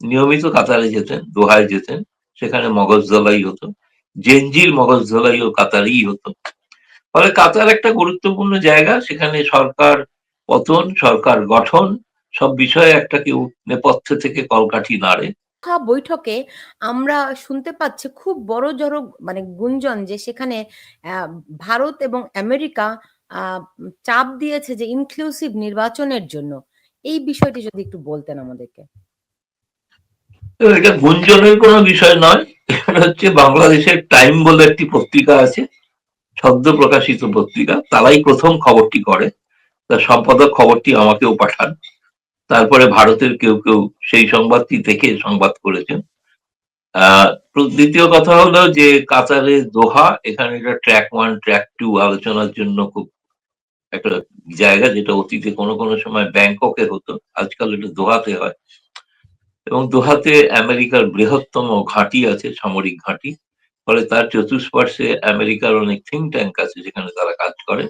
নিয়মিত কাতারে যেতেন, দোহায় যেতেন, সেখানে মগজ ধোলাই হতো জেনজির মগজ ধলাই ও কাতারেই হতো। ফলে কাতার একটা গুরুত্বপূর্ণ জায়গা, সেখানে সরকার পতন, সরকার গঠন, সব বিষয়ে একটা কেউ নেপথ্য থেকে কলকাঠি নাড়ে। বৈঠকে আমরা শুনতে পাচ্ছি খুব বড় জড়ো মানে গুঞ্জন যে সেখানে ভারত এবং আমেরিকা চাপ দিয়েছে যে ইনক্লুসিভ নির্বাচনের জন্য। এই বিষয়টি যদি একটু বলতেন আমাদেরকে। এটা গুঞ্জনের কোনো বিষয় নয়। এটা হচ্ছে বাংলাদেশের টাইম বলে একটি পত্রিকা আছে সদ্য প্রকাশিত পত্রিকা। তারাই প্রথম খবরটি করে। তার সম্পাদক খবরটি আমাকেও পাঠান। তারপরে ভারতের কেউ কেউ সেই সংবাদটি দেখে সংবাদ করেছেন। আহ, দ্বিতীয় কথা হলো যে কাতারে দোহা, এখানে এটা ট্র্যাক ওয়ান, ট্র্যাক টু আলোচনার জন্য খুব একটা জায়গা যেটা অতীতে কোনো কোনো সময় ব্যাংককে হতো। আজকাল এটা দোহাতে হয়। এবং দোহাতে আমেরিকার বৃহত্তম ঘাঁটি আছে, সামরিক ঘাঁটি। ফলে তার চতুষ্পার্শ্বে আমেরিকার অনেক থিঙ্ক ট্যাঙ্ক আছে যেখানে তারা কাজ করে।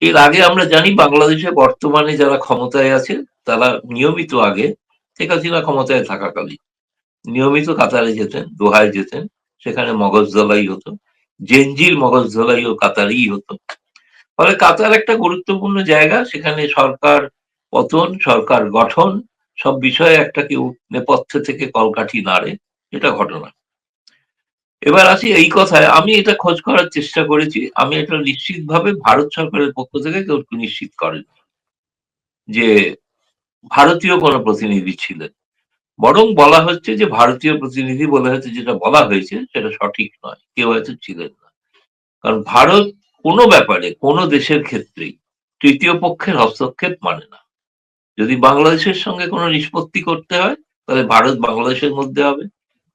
এর আগে আমরা জানি বাংলাদেশে বর্তমানে যারা ক্ষমতায় আছে, তারা নিয়মিত আগে শেখ হাসিনা ক্ষমতায় থাকাকালীন। নিয়মিত কাতারে যেতেন, দোহায় যেতেন, সেখানে মগজ ধলাই হতো। জেনজির মগজ ও কাতারেই হতো। ফলে কাতার একটা গুরুত্বপূর্ণ জায়গা, সেখানে সরকার পতন, সরকার গঠন সব বিষয়ে একটা কেউ নেপথ্য থেকে কলকাঠি নাড়ে, এটা ঘটনা। এবার আসি এই কথায়, আমি এটা খোঁজ করার চেষ্টা করেছি, আমি এটা নিশ্চিতভাবে ভারত সরকারের পক্ষ থেকে কেউ নিশ্চিত করেন যে ভারতীয় কোনো প্রতিনিধি ছিলেন। বরং বলা হচ্ছে যে ভারতীয় প্রতিনিধি বলে হয়েছে যেটা বলা হয়েছে, সেটা সঠিক নয়, কেউ হয়তো ছিলেন না। কারণ ভারত কোনো ব্যাপারে, কোনো দেশের ক্ষেত্রেই তৃতীয় পক্ষের হস্তক্ষেপ মানে না। যদি বাংলাদেশের সঙ্গে কোনো নিষ্পত্তি করতে হয়, তাহলে ভারত বাংলাদেশের মধ্যে হবে।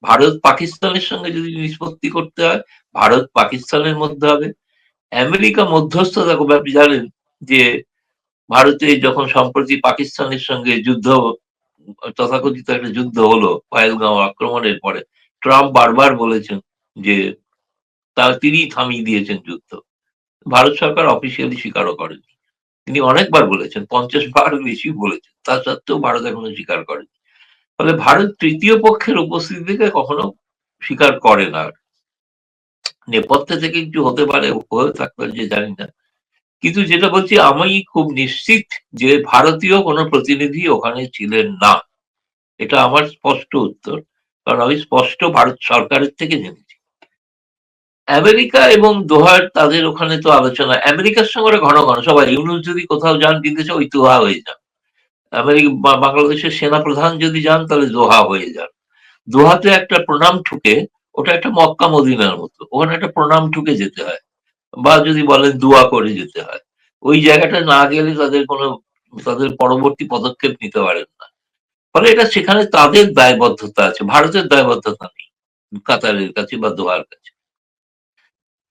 ভারত পাকিস্তানের সঙ্গে যদি নিষ্পত্তি করতে হয়, ভারত পাকিস্তানের মধ্যে হবে। আমেরিকা মধ্যস্থতা আপনি জানেন যে ভারতে যখন সম্প্রতি পাকিস্তানের সঙ্গে যুদ্ধ, তথাকথিত একটা যুদ্ধ হলো পায়েলগাঁও আক্রমণের পরে, ট্রাম্প বারবার বলেছেন যে তার তিনি থামিয়ে দিয়েছেন যুদ্ধ। ভারত সরকার অফিসিয়ালি স্বীকারও করেন। তিনি অনেকবার বলেছেন, পঞ্চাশ বার বেশি বলেছেন, তা সত্ত্বেও ভারত এখনও স্বীকার করেনি। ফলে ভারত তৃতীয় পক্ষের উপস্থিতিকে কখনো স্বীকার করে না। নেপথ্যে থেকে কিছু হতে পারে, হয়ে থাকতে যে জানি না। কিন্তু যেটা বলছি, আমি খুব নিশ্চিত যে ভারতীয় কোনো প্রতিনিধি ওখানে ছিলেন না। এটা আমার স্পষ্ট উত্তর। কারণ আমি স্পষ্ট ভারত সরকারের থেকে জেনেছি। আমেরিকা এবং দোহার তাদের ওখানে তো আলোচনা, আমেরিকার সঙ্গে ঘন ঘন, সবাই ইউনুস যদি কোথাও যান বিদেশে ওই দোহা হয়ে যান। আমেরিকা বাংলাদেশের সেনা প্রধান যদি যান, তাহলে দোহা হয়ে যান। দোহাতে একটা প্রণাম ঠুকে, ওটা একটা মক্কা মদিনার মতো, ওখানে একটা প্রণাম ঠুকে যেতে হয়। বা যদি বলেন দোয়া করে যেতে হয়। ওই জায়গাটা না গেলে তাদের কোনো, তাদের পরবর্তী পদক্ষেপ নিতে পারেন না। ফলে এটা সেখানে তাদের দায়বদ্ধতা আছে, ভারতের দায়বদ্ধতা নেই, কাতারের কাছে বা দোহার কাছে।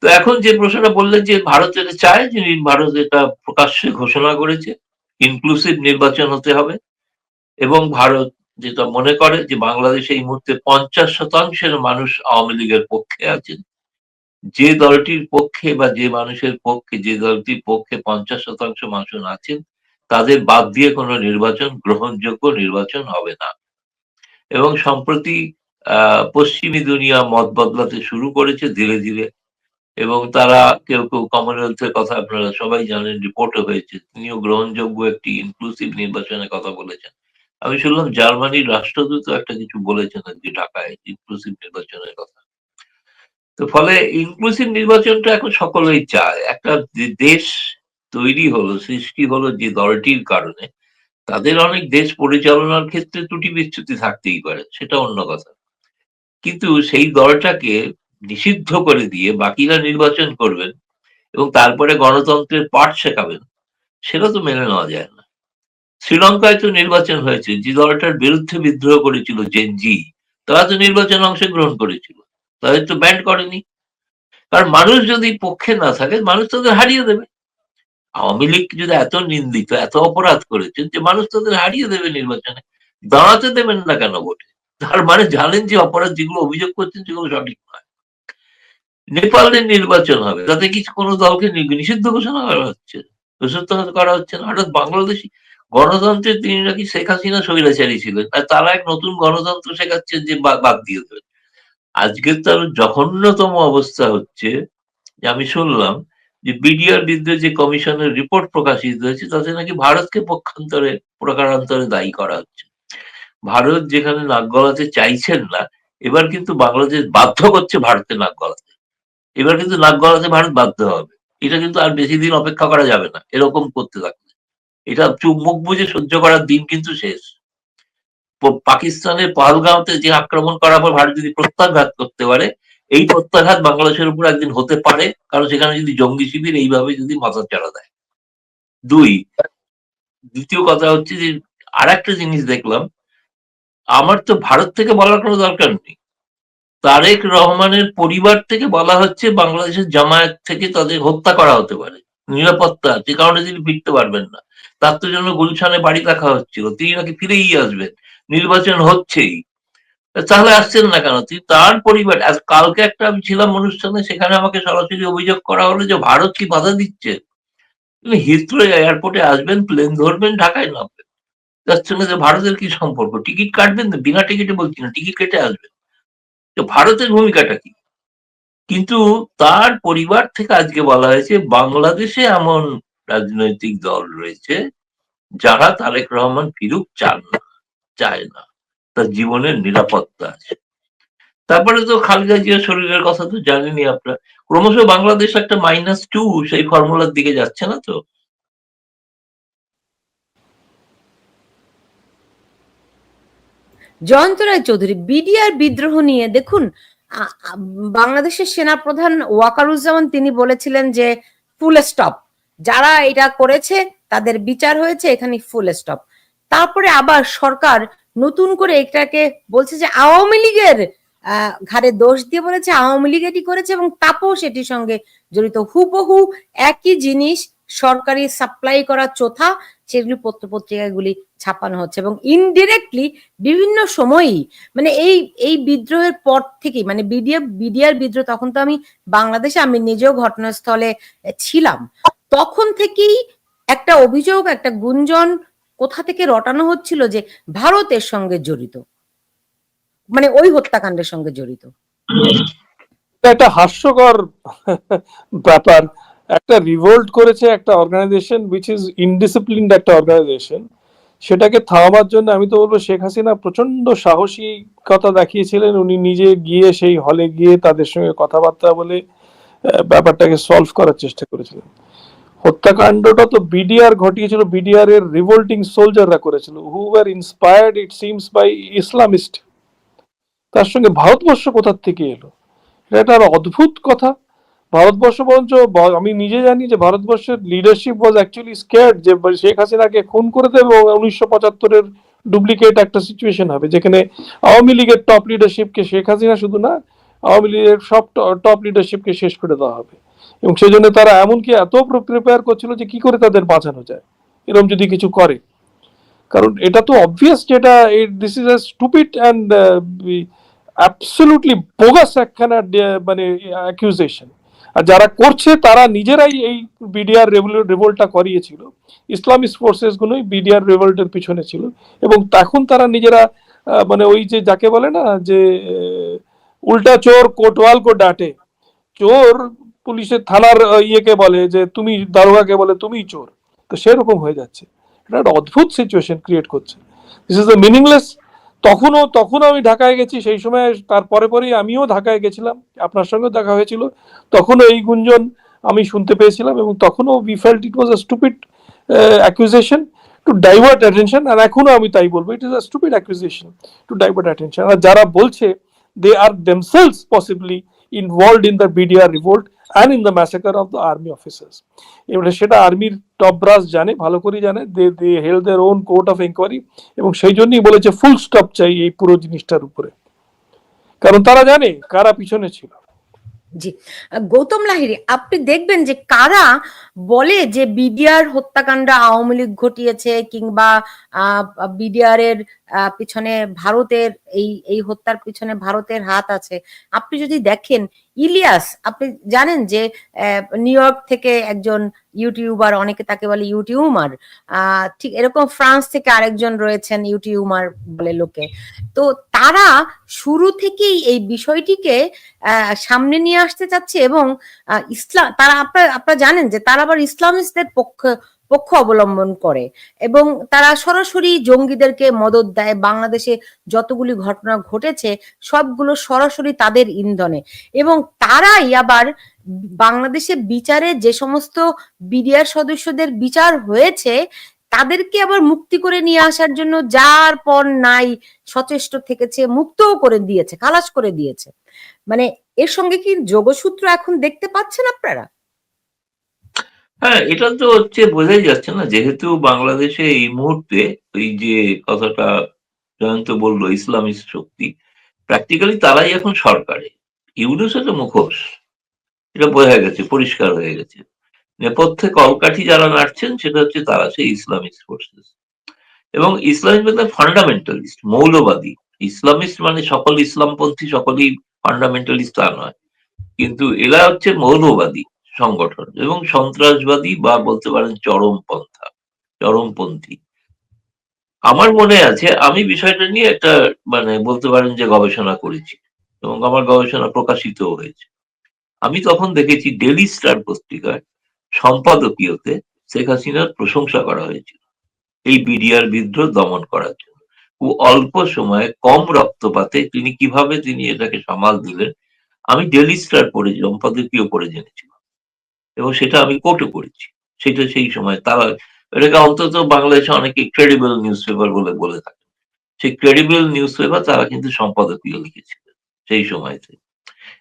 তো এখন যে প্রশ্নটা বললেন যে ভারত এটা চায় যে ভারত এটা প্রকাশ্যে ঘোষণা করেছে ইনক্লুসিভ নির্বাচন হতে হবে। এবং ভারত যেটা মনে করে যে বাংলাদেশে এই মুহূর্তে পঞ্চাশ শতাংশের মানুষ আওয়ামী লীগের পক্ষে আছেন। যে দলটির পক্ষে বা যে মানুষের পক্ষে, যে দলটির পক্ষে পঞ্চাশ শতাংশ মানুষ আছেন, তাদের বাদ দিয়ে কোনো নির্বাচন, গ্রহণযোগ্য নির্বাচন হবে না। এবং সম্প্রতি, আহ, পশ্চিমী দুনিয়া মত বদলাতে শুরু করেছে ধীরে ধীরে। এবং তারা কেউ কেউ কমনওয়েলথের কথা আপনারা সবাই জানেন রিপোর্টও হয়েছে। তিনিও গ্রহণযোগ্য একটি ইনক্লুসিভ নির্বাচনের কথা বলেছেন। আমি শুনলাম জার্মানির রাষ্ট্রদূত একটা কিছু বলেছেন আর কি, ঢাকায় ইনক্লুসিভ নির্বাচনের কথা। তো ফলে ইনক্লুসিভ নির্বাচনটা এখন সকলেই চায়। একটা দেশ তৈরি হলো, সৃষ্টি হলো যে দলটির কারণে, তাদের অনেক দেশ পরিচালনার ক্ষেত্রে ত্রুটি বিচ্যুতি থাকতেই পারে, সেটা অন্য কথা। কিন্তু সেই দলটাকে নিষিদ্ধ করে দিয়ে বাকিরা নির্বাচন করবেন এবং তারপরে গণতন্ত্রের পাঠ শেখাবেন, সেটা তো মেনে নেওয়া যায় না। শ্রীলঙ্কায় তো নির্বাচন হয়েছে, যে দলটার বিরুদ্ধে বিদ্রোহ করেছিল জেনজি, তারা তো নির্বাচনে অংশগ্রহণ করেছিল, তাদের তো ব্যান্ড করেনি। কারণ মানুষ যদি পক্ষে না থাকে, মানুষ তাদের হারিয়ে দেবে। আওয়ামী লীগ যদি এত নিন্দিত, এত অপরাধ করেছেন যে মানুষ তাদের হারিয়ে দেবে নির্বাচনে, দাঁড়াতে দেবেন না কেন ভোটে? তার মানে জানেন যে অপরাধ যেগুলো অভিযোগ করছেন, সেগুলো সঠিক নয়। নেপালের নির্বাচন হবে, তাতে কিছু কোনো দলকে নিষিদ্ধ ঘোষণা করা হচ্ছে? করা হচ্ছে না। হঠাৎ বাংলাদেশি গণতন্ত্রের তিনি নাকি শেখ হাসিনা স্বৈরাচারী ছিলেন, আর তারা এক নতুন গণতন্ত্র শেখাচ্ছেন যে বাদ দিয়ে দেবেন। আজকে তার জঘন্যতম অবস্থা হচ্ছে, যে আমি শুনলাম যে বিডিআর বিদ্রোহ যে কমিশনের রিপোর্ট প্রকাশিত হয়েছে, তাতে নাকি ভারতকে পক্ষান্তরে, প্রকারান্তরে দায়ী করা হচ্ছে। ভারত যেখানে নাক গলাতে চাইছেন না, এবার কিন্তু বাংলাদেশ বাধ্য করছে ভারতে নাক গলাতে। এবার কিন্তু নাক গলাতে ভারত বাধ্য হবে। এটা কিন্তু আর বেশি দিন অপেক্ষা করা যাবে না, এরকম করতে থাকলে এটা চুপ মুখ বুঝে সহ্য করার দিন কিন্তু শেষ। পাকিস্তানের পাহলগাঁওতে যে আক্রমণ করার পর ভারত যদি প্রত্যাঘাত করতে পারে, এই প্রত্যাঘাত বাংলাদেশের উপর একদিন হতে পারে, কারণ সেখানে যদি জঙ্গি শিবির এইভাবে যদি মাথা চাড়া দেয়। দুই, দ্বিতীয় কথা হচ্ছে যে আর একটা জিনিস দেখলাম, আমার তো ভারত থেকে বলার কোনো দরকার নেই। তারেক রহমানের পরিবার থেকে বলা হচ্ছে বাংলাদেশের জামায়াত থেকে তাদের হত্যা করা হতে পারে। নিরাপত্তা যে কারণে তিনি ফিরতে পারবেন না। তার তো জন্য গুলশানে বাড়ি রাখা হচ্ছিল তিনি নাকি ফিরেই আসবেন। নির্বাচন হচ্ছেই। তাহলে আসছেন না কেন? তিনি তার পরিবার, আজ কালকে একটা আমি ছিলাম অনুষ্ঠানে, সেখানে আমাকে সরাসরি অভিযোগ করা হলো যে ভারত কি বাধা দিচ্ছে। হিথ্রো এয়ারপোর্টে আসবেন, প্লেন ধরবেন, ঢাকায় নামবেন। তার সঙ্গে যে ভারতের কি সম্পর্ক? টিকিট কাটবেন না বিনা টিকিটে বলছি না, টিকিট কেটে আসবেন। তো ভারতের ভূমিকাটা কি? কিন্তু তার পরিবার থেকে আজকে বলা হয়েছে, বাংলাদেশে এমন রাজনৈতিক দল রয়েছে যারা তারেক রহমান ফিরুক চান না, চায় না। তার জীবনের নিরাপত্তা আছে। তারপরে তো খালেদা জিয়ার শরীরের কথা তো জানেনি আপনারা। ক্রমশ বাংলাদেশ একটা মাইনাস টু সেই ফর্মুলার দিকে যাচ্ছে না তো? জয়ন্ত রায় চৌধুরী, বিডিআর বিদ্রোহ নিয়ে দেখুন বাংলাদেশের সেনাপ্রধান ওয়াকারুজ্জামান তিনি বলেছিলেন যে ফুল স্টপ যারা এটা করেছে, তাদের বিচার হয়েছে এখানে ফুল স্টপ তারপরে আবার সরকার নতুন করে এটাকে বলছে যে, আওয়ামী লীগের ঘাড়ে দোষ দিয়ে বলেছে, আওয়ামী লীগ এটি করেছে এবং তাপস এটির সঙ্গে জড়িত। হুবহু একই জিনিস সরকারি সাপ্লাই করা চোথা সেগুলি পত্র পত্রিকাগুলি ছাপানো হচ্ছে এবং ইনডিরেক্টলি বিভিন্ন সময়ই মানে এই এই বিদ্রোহের পর থেকেই মানে বিডিআর বিডিআর বিদ্রোহ তখন তো আমি বাংলাদেশে আমি নিজেও ঘটনাস্থলে ছিলাম। তখন থেকেই একটা অভিযোগ, একটা গুঞ্জন কোথা থেকে রটানো হচ্ছিল যে ভারতের সঙ্গে জড়িত। মানে ওই হত্যাকাণ্ডের সঙ্গে জড়িত। একটা হাস্যকর ব্যাপার। একটা রিভোল্ট করেছে একটা অর্গানাইজেশন উইচ ইজ ইনডিসিপ্লিনড একটা অর্গানাইজেশন সেটাকে থামাবার জন্য আমি তো বলব শেখ হাসিনা প্রচণ্ড সাহসিকতা দেখিয়েছিলেন। উনি নিজে গিয়ে সেই হলে গিয়ে তাদের সঙ্গে কথাবার্তা বলে ব্যাপারটাকে সলভ করার চেষ্টা করেছিলেন। হত্যাকাণ্ডটা তো বিডিআর ঘটিয়েছিল বিডিআর এর রিভোল্টিং সোলজাররা করেছিল who were inspired it seems by Islamist তার সঙ্গে ভারতবর্ষ কোথার থেকে এলো? এটা একটা অদ্ভুত কথা। ভারতবর্ষ বরঞ্চ আমি নিজে জানি যে ভারতবর্ষের লিডারশিপ ওয়াজ অ্যাকচুয়ালি স্কেয়ার্ড যে শেখ হাসিনাকে খুন করে দেবে এবং উনিশশো পঁচাত্তরের ডুপ্লিকেট একটা সিচুয়েশন হবে, যেখানে আওয়ামী লীগের টপ লিডারশিপকে শেখ হাসিনা শুধু না, আওয়ামী লীগের সব টপ লিডারশিপকে শেষ করে দেওয়া হবে। এবং সেই জন্য তারা এমনকি এত প্রিপেয়ার করছিল যে কি করে তাদের বাঁচানো যায়, এরকম যদি কিছু করে। কারণ এটা তো অবভিয়াস যেটা this is stupid and absolutely bogus একখানা মানে অ্যাকিউজেশন আর যারা করছে, তারা নিজেরাই এই বিডিআর রেভোল্টটা করিয়েছিল। ইসলামিস্ট ফোর্সেস গুলোই বিডিআর রেভোল্টের পিছনে ছিল এবং তখন তারা নিজেরা মানে ওই যে যাকে বলে না, যে উল্টা চোর কোটওয়াল কো ডাটে। চোর পুলিশের থানার ইয়েকে বলে যে, তুমি দারোগাকে বলে তুমি চোর। তো সেরকম হয়ে যাচ্ছে। এটা একটা অদ্ভুত সিচুয়েশন ক্রিয়েট করছে। দিস ইজ দ্য মিনিংলেস তখনও তখনও আমি ঢাকায় গেছি, সেই সময় তার পরে পরেই আমিও ঢাকায় গেছিলাম, আপনার সঙ্গেও দেখা হয়েছিল। তখনও এই গুঞ্জন আমি শুনতে পেয়েছিলাম এবং তখনও we felt it was a stupid accusation to divert attention আর এখনও আমি তাই বলব it is a stupid accusation to divert attention আর যারা বলছে they are themselves possibly involved in the BDR revolt and in the massacre of the army officers এবারে সেটা আর্মির top brass জানে, ভালো করেই জানে। They they held their own court of enquiry এবং সেই জন্যই বলেছে ফুল স্টপ চাই এই পুরো জিনিসটার উপরে। কারণ তারা জানে কারা পিছনে ছিল। জি। গৌতম লাহিড়ী, আপনি দেখবেন যে কারা বলে যে বিডিআর হত্যাকাণ্ড আওয়ামী লীগ ঘটিয়েছে কিংবা বিডিআর এর পিছনে ভারতের, এই এই হত্যার পিছনে ভারতের হাত আছে। আপনি যদি দেখেন ইলিয়াস, আপনি জানেন যে নিউ ইয়র্ক থেকে একজন ইউটিউবার অনেকে তাকে বলে ইউটিউমার ঠিক এরকম ফ্রান্স থেকে আরেকজন রয়েছেন ইউটিউমার বলে লোকে। তো তারা শুরু থেকেই এই বিষয়টিকে সামনে নিয়ে আসতে চাচ্ছে এবং ইসলাম তারা আপনারা আপনারা জানেন যে তারা আবার ইসলামিস্টদের পক্ষ পক্ষ অবলম্বন করে এবং তারা সরাসরি জঙ্গিদেরকে মদত দেয়। বাংলাদেশে যতগুলি ঘটনা ঘটেছে, সবগুলো সরাসরি তাদের ইন্ধনে এবং তারাই আবার বাংলাদেশে বিচারে যে সমস্ত বিডিআর সদস্যদের বিচার হয়েছে, তাদেরকে আবার মুক্তি করে নিয়ে আসার জন্য যার পর নাই, সচেষ্ট থেকেছে, মুক্তও করে দিয়েছে, খালাস করে দিয়েছে। মানে এর সঙ্গে কি যোগসূত্র এখন দেখতে পাচ্ছেন আপনারা? হ্যাঁ এটা তো হচ্ছে বোঝাই যাচ্ছে না। যেহেতু বাংলাদেশে এই মুহূর্তে ওই যে কথাটা জয়ন্ত বলল ইসলামিস্ট শক্তি প্র্যাকটিক্যালি তারাই এখন সরকারে। ইউনুস হচ্ছে মুখোশ। এটা বোঝা গেছে, পরিষ্কার হয়ে গেছে। নেপথ্যে কলকাঠি যারা নাড়ছেন, সেটা হচ্ছে তারা সেই ইসলামিস্ট ফোর্সেস এবং ইসলামিস্ট মানে ফান্ডামেন্টালিস্ট মৌলবাদী। ইসলামিস্ট মানে সকল ইসলামপন্থী, সকলেই ফান্ডামেন্টালিস্ট তা নয়। কিন্তু এরা হচ্ছে মৌলবাদী। সংগঠন এবং সন্ত্রাসবাদী বা বলতে পারেন চরমপন্থা, চরমপন্থী। আমার মনে আছে, আমি বিষয়টা নিয়ে একটা মানে বলতে পারেন যে গবেষণা করেছি এবং আমার গবেষণা প্রকাশিত হয়েছে। আমি তখন দেখেছি ডেলি স্টার পত্রিকায় সম্পাদকীয়তে শেখ হাসিনার প্রশংসা করা হয়েছিল এই বিডিআর বিদ্রোহ দমন করার জন্য। খুব অল্প সময়ে কম রক্তপাতে তিনি কীভাবে তিনি এটাকে সামাল দিলেন, আমি ডেলি স্টার পড়ে, সম্পাদকীয় পড়ে জেনেছিলাম এবং সেটা আমি কোর্টও করেছি। সেটা সেই সময় তারা, এটাকে অন্তত বাংলাদেশে অনেকে ক্রেডিবল নিউজ পেপার বলে বলে থাকে। সেই ক্রেডিবল নিউজ পেপার তারা কিন্তু সম্পাদকীয় লিখেছিলেন সেই সময়তে।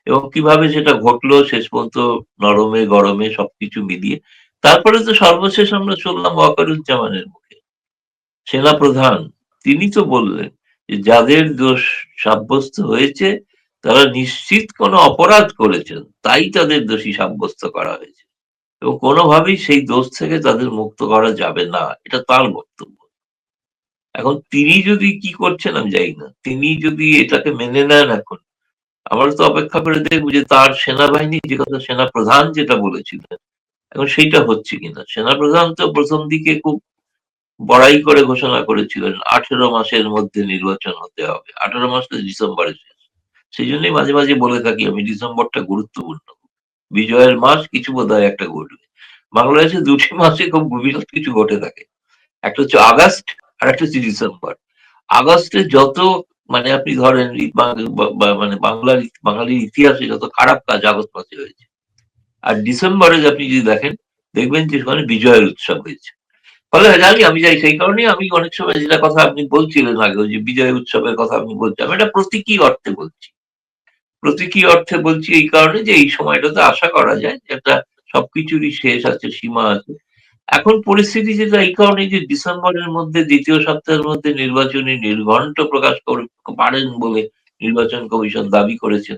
এবং কীভাবে সেটা ঘটলো, শেষ পর্যন্ত নরমে, গরমে সবকিছু মিলিয়ে। তারপরে তো সর্বশেষ আমরা শুনলাম ওয়াকারুজ্জামানের মুখে। সেনা প্রধান তিনি তো বললেন যে যাদের দোষ সাব্যস্ত হয়েছে, তারা নিশ্চিত কোনো অপরাধ করেছেন, তাই তাদের দোষী সাব্যস্ত করা হয়েছে। এবং কোনোভাবেই সেই দোষ থেকে তাদের মুক্ত করা যাবে না। এটা তার বক্তব্য। এখন তিনি যদি কি করছেন আমি জানি না। তিনি যদি এটাকে মেনে নেন এখন, আমরা তো অপেক্ষা করে দেখব যে তার সেনাবাহিনী, যে কথা সেনা প্রধান যেটা বলেছিলেন, এখন সেইটা হচ্ছে কিনা? সেনা প্রধান তো প্রথম দিকে খুব বড়াই করে ঘোষণা করেছিলেন, আঠেরো মাসের মধ্যে নির্বাচন হতে হবে। আঠেরো মাস তো ডিসেম্বরে শেষ। সেই জন্যই মাঝে মাঝে বলে থাকি আমি, ডিসেম্বরটা গুরুত্বপূর্ণ। বিজয়ের মাস কিছু বোধ একটা ঘটবে। বাংলাদেশে দুটি মাসে খুব গভীর কিছু ঘটে থাকে। একটা হচ্ছে আগস্ট আর একটা হচ্ছে ডিসেম্বর। আগস্টে যত মানে আপনি ধরেন মানে বাংলার বাঙালির ইতিহাসে যত খারাপ কাজ আগস্ট মাসে হয়েছে। আর ডিসেম্বরে আপনি যদি দেখেন, দেখবেন যে সেখানে বিজয়ের উৎসব হয়েছে। ফলে জানি, আমি যাই সেই কারণেই আমি অনেক সময় যেটা কথা আপনি বলছিলেন আগে যে বিজয় উৎসবের কথা আপনি বলছেন আমি এটা প্রতীকী অর্থে বলছি। প্রতীকী অর্থে বলছি এই কারণে যে এই সময়টাতে আশা করা যায় একটা সবকিছুরই শেষ আছে, সীমা আছে। এখন পরিস্থিতি যেটা, এই কারণে যে ডিসেম্বরের মধ্যে, দ্বিতীয় সপ্তাহের মধ্যে নির্বাচনী নির্ঘণ্ট প্রকাশ পারেন বলে নির্বাচন কমিশন দাবি করেছেন